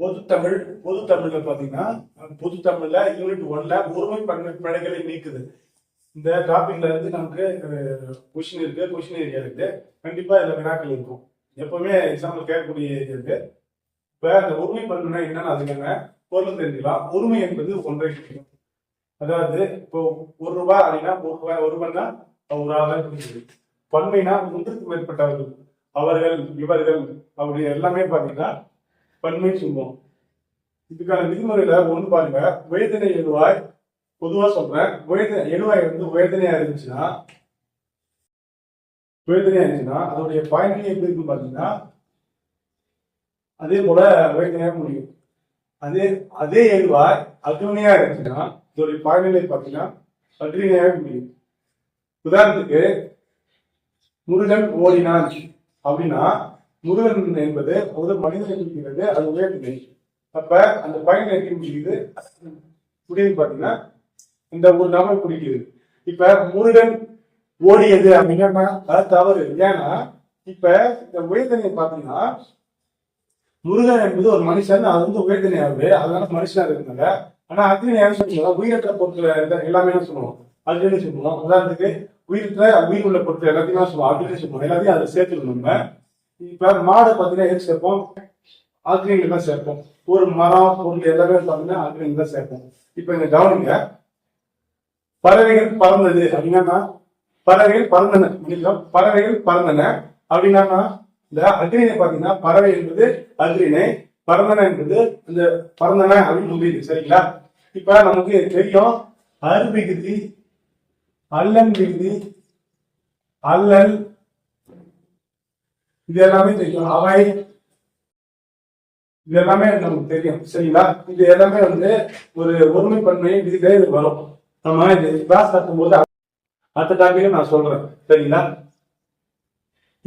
பொதுத்தமிழ் பொதுத்தமிழ்ல பாத்தீங்கன்னா பொது தமிழ்ல யூனிட் ஒன்ல ஒருமை படைகளை நீக்குது. இந்த டாபிக்ல இருந்து நமக்கு கொஷின் இருக்கு கொஷின் ஏரியா இருக்கு. கண்டிப்பா இதுல வினாக்கள் இருக்கும். எப்பவுமே எக்ஸாம்பிள் கேட்கக்கூடிய ஏரியா இருக்கு. இப்ப அந்த ஒருமை பன்மைனா என்னன்னு அதுக்கான பொருள் தெரிஞ்சுக்கலாம். ஒருமை என்பது ஒன்றை குறிக்கும். அதாவது இப்போ ஒரு ரூபாய் அப்படின்னா ஒரு ரூபாய் ஒருவன்னா ஒரு ஆளாக குறிக்குது. பன்மைனா ஒன்றுக்கு மேற்பட்டவர்கள். அவர்கள் இவர்கள் அப்படி எல்லாமே பாத்தீங்கன்னா பன்மை சொல்லுவோம் இதுக்கான விதிமுறையில ஒன்று பாருங்க. வேதனை எழுவாய் பொதுவா சொல்றேன். வேதனை எழுவாய் வந்து வேதனையா இருந்துச்சுன்னா வேதனையா இருந்துச்சுன்னா அதோடைய பாயிண்ட் எப்படி இருக்குன்னு பாத்தீங்கன்னா அதே போல வேதனையா முடியும். அதே அதே எழுவாய் அக்னியா இருந்துச்சுன்னா இதோடைய பாயிண்ட் பாத்தீங்கன்னா அக்னியாவே முடியும். உதாரணத்துக்கு முருகன் ஓடினான் அப்படின்னா முருகன் என்பது ஒரு மனிதனை குறிக்கிறது அது உயர்நிலை அப்ப அந்த பயன் எப்படி முடியுது. முடியுது பாத்தீங்கன்னா இந்த ஒரு நபர் குறிக்குது இப்ப முருகன் ஓடியது அப்படின்னா அது தவறு. ஏன்னா இப்ப இந்த வேதனை பாத்தீங்கன்னா முருகன் என்பது ஒரு மனுஷன் அது வந்து வேதனையாகுது அதனால மனுஷனா இருக்குனால ஆனா அக்னி என்ன சொல்லுவோம் உயிரற்ற பொருட்கள் எல்லாமே என்ன சொல்லுவோம்? அக்னி சொல்லுவோம். உதாரணத்துக்கு உயிரற்ற உயிர் உள்ள பொருட்கள் எல்லாத்தையும் சொல்லுவோம். அக்னி சொல்லுவோம். எல்லாத்தையும் அதை சேர்த்துக்கணும் நம்ம. இப்ப மாடு பார்த்தீங்கன்னா எது சேர்ப்போம்? அக்னியில தான் சேர்ப்போம். ஒரு மரம் பொருள் எல்லாமே பார்த்தீங்கன்னா அக்னியில தான் சேர்ப்போம். இப்ப இங்க கவனிங்க. பறவைகள் பறந்தது அப்படின்னா பறவைகள் பறந்தன. மன்னிக்கலாம், பறவைகள் பறந்தன. அப்படின்னா இந்த அக்னினை பாத்தீங்கன்னா பறவை என்பது அக்னினை பறந்தன என்பது இந்த பறந்தன அப்படின்னு முடியுது சரிங்களா? இப்ப நமக்கு தெரியும் அருவிகுதி அல்லன் விகுதி அல்லல் இது எல்லாமே தெரியும். அவை இது எல்லாமே நமக்கு தெரியும். சரிங்களா? இது எல்லாமே வந்து ஒரு ஒருமைப்பன்மை விதிகளே இது வரும். நம்ம இது கிளாஸ் நடத்தும்போது அடுத்த டாபிக் நான் சொல்றேன். சரிங்களா?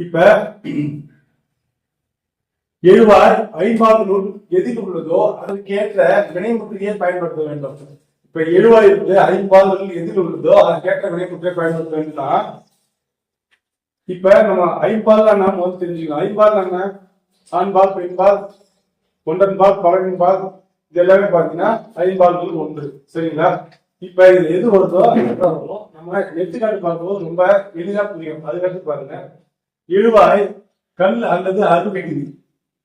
இப்ப எழுவார் ஐம்பாவது நூல் எதில் உள்ளதோ அதற்கேற்ற வினைமுற்றியை பயன்படுத்த வேண்டும். இப்ப எழுவாய் இருந்து ஐம்பாடுகள் எதில் உள்ளதோ அதற்கேற்ற வினைமுற்றியை பயன்படுத்த வேண்டும் இப்ப நம்ம ஐம்பால் நம்ம வந்து தெரிஞ்சுக்கலாம். ஐம்பால் என்ன? ஆண்பால் பெண்பால் ஒன்றன்பால் பழகின்பால் இது எல்லாமே பாத்தீங்கன்னா ஐம்பால்கள் ஒன்று. சரிங்களா? இப்ப இதுல எது வருதோ வரும். நம்ம எடுத்துக்காட்டு பார்க்கும்போது ரொம்ப எளிதா புரியும். அதுக்கடுத்து பாருங்க. இழுவாய் கல் அல்லது அருவிகுதி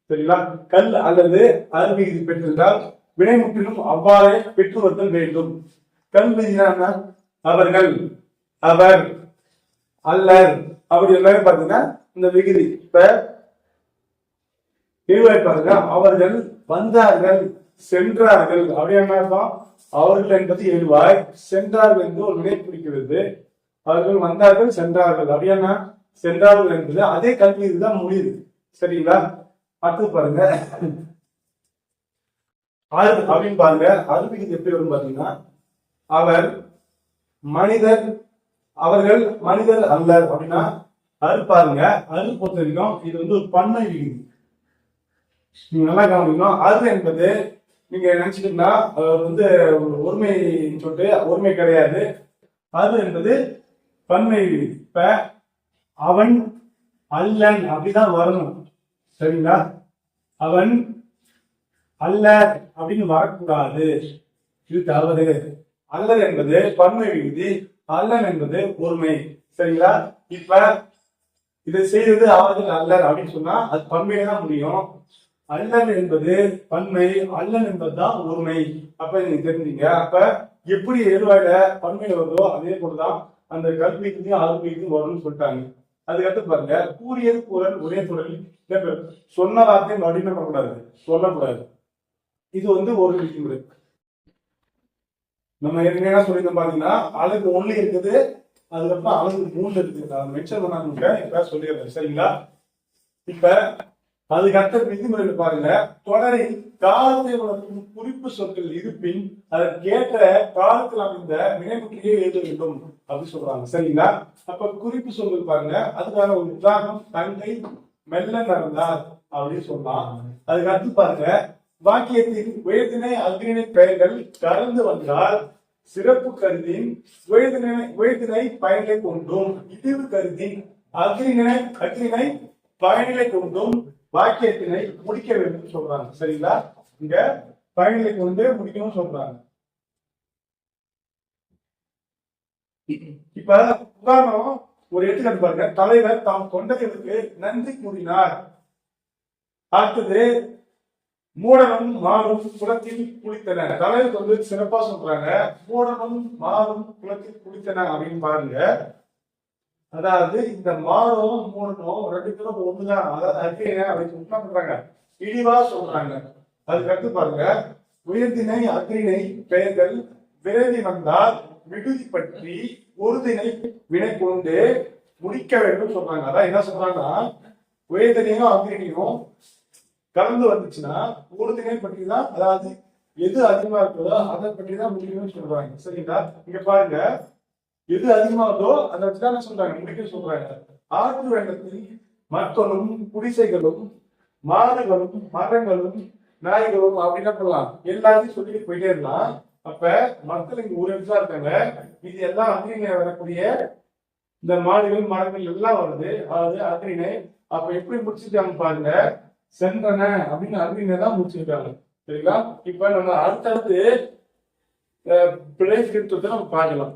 சரிங்களா? கல் அல்லது அருவிகுதி பெற்றிருந்தால் வினை முற்றிலும் அவ்வாறே பெற்று வருதல் வேண்டும். கல் விதினா அவர்கள். அவர். அல்லர். அப்படி எல்லாமே பாத்தீங்கன்னா இந்த விகுதி. இப்ப எழுவாய் பாருங்க அவர்கள் வந்தார்கள் சென்றார்கள். அப்படி என்ன அர்த்தம்? அவர்கள் என்பது எழுவாய் சென்றார்கள் என்று ஒரு வினை பிடிக்கிறது அவர்கள் வந்தார்கள் சென்றார்கள். அப்படி என்ன? சென்றார்கள் என்பது அதே கல்வி இதுதான் முடியுது. சரிங்களா? அடுத்து பாருங்க. ஆறு அப்படின்னு பாருங்க. அருவிக்கு எப்படி வரும் பாத்தீங்கன்னா அவர் மனிதர் அவர்கள் மனிதர் அல்லர் அப்படின்னா அது பாருங்க அரு பொறுத்த வரைக்கும் இது வந்து ஒரு பன்மை விகுதி. நீங்க நல்லா கவனிக்கணும். அரு என்பது நீங்க நினைச்சுக்கிட்டா அவர் வந்து ஒரு ஒருமைன்னு சொல்லிட்டு ஒருமை கிடையாது. அது என்பது பன்மை விகுதி. இப்ப அவன் அல்லன் அப்படிதான் வரணும். சரிங்களா? அவன் அல்ல அப்படின்னு வரக்கூடாது. இது தவறு அல்லது என்பது பன்மை விகுதி. அல்லன் என்பது ஒருமை. சரிங்களா? இப்ப இதை செய்தது அவர்கள் அல்லர் அப்படின்னு சொன்னா அது பன்மையில தான் முடியும். அல்லன் என்பது பன்மை அல்லன் என்பதுதான் ஒருமை அப்ப நீங்க தெரிஞ்சீங்க. அப்ப எப்படி எருவாயில பன்மையில வருதோ அதே போலதான் அந்த கல்விக்கும் அருவிக்கும் வரும்னு சொல்லிட்டாங்க. அதுக்கடுத்து பாருங்க கூறியது கூறல் ஒரே குரல். சொன்ன வார்த்தை மறுபடியும் பண்ணக்கூடாது? சொல்லக்கூடாது. இது வந்து ஒரு விதிமுறை. நம்ம ஏற்கனவே என்ன சொல்லியிருந்தோம் பாத்தீங்கன்னா அழகு ஒண்ணு இருக்குது அதுக்கப்புறம் அளவு மூணு இருக்குது நான் மென்ஷன் பண்ணாங்க இப்ப சொல்லிடுறேன். சரிங்களா? இப்ப அதுக்கடுத்த விதிமுறைகள் பாருங்க. தொடரில் காலத்தை வளர்க்கும் குறிப்பு சொற்கள் இருப்பின் அதற்கேற்ற காலத்தில் அமைந்த வினைமுற்றியை எழுத வேண்டும் அப்படின்னு சொல்றாங்க. சரிங்களா? அப்ப குறிப்பு சொற்கள் பாருங்க. அதுக்கான ஒரு உதாரணம் தங்கை மெல்ல நடந்தார் அப்படின்னு சொன்னான். அதுக்கு அடுத்து பாருங்க. வாக்கியத்தில் உயர்தினை அக்னினை பெயர்கள் கலந்து வந்தால் சிறப்பு கருதின் உயர்தினை உயர்தினை பயனை கொண்டும் இழிவு கருதின் அக்னினை அக்னினை பயனிலை கொண்டும் வாக்கியத்தினை முடிக்க வேண்டும் சொல்றாங்க. சரிங்களா? இங்க பயனிலைக்கு வந்து முடிக்கணும் சொல்றாங்க. இப்ப உதாரணம் ஒரு எடுத்துக்காட்டு பாருங்க. தலைவர் தாம் தொண்டர்களுக்கு நன்றி கூறினார். அடுத்தது மூடனும் மாறும் குளத்தில் குளித்தன. தலைவர் வந்து சிறப்பா சொல்றாங்க. மூடனும் மாறும் குளத்தில் குளித்தன அப்படின்னு பாருங்க. அதாவது இந்த மாறும் மூடனும் ரெண்டு பேரும் ஒண்ணுதான். அதாவது அக்னியை அப்படின்னு என்ன பண்றாங்க? இழிவா சொல்றாங்க. அதுக்கு அடுத்து பாருங்க. உயர்தினை அக்னினை பெயர்கள் விரைவி வந்தால் விடுதி பற்றி உறுதினை வினை கொண்டு முடிக்க வேண்டும் சொல்றாங்க. அதான் என்ன சொல்றாங்கன்னா உயர்தினையும் அக்னினையும் கலந்து வந்துச்சுன்னா உறுதினை பற்றி தான் அதாவது எது அதிகமா இருக்கிறதோ அதை பற்றி தான் முடிக்கணும்னு சொல்றாங்க. சரிங்களா? இங்க பாருங்க. எது அதிகமா இருக்கோ அதை வச்சுதான் என்ன சொல்றாங்க? முடிக்க சொல்றாங்க. ஆற்று வெள்ளத்தில் மக்களும் குடிசைகளும் மாடுகளும் மரங்களும் நாய்களும் அப்படின்னா பண்ணலாம் எல்லாத்தையும் சொல்லிட்டு போயிட்டே இருக்கலாம். அப்ப மக்கள் இங்க ஒரு நிமிஷம் இருக்காங்க. இது எல்லாம் அக்னினை வரக்கூடிய இந்த மாடுகள் மரங்கள் எல்லாம் வருது. அதாவது அக்னினை அப்ப எப்படி முடிச்சுட்டாங்க பாருங்க. சென்றன அப்படின்னு அக்னினை தான் முடிச்சிருக்காங்க. சரிங்களா? இப்ப நம்ம அடுத்தடுத்து பிழை திருத்தத்தை நம்ம பார்க்கலாம்.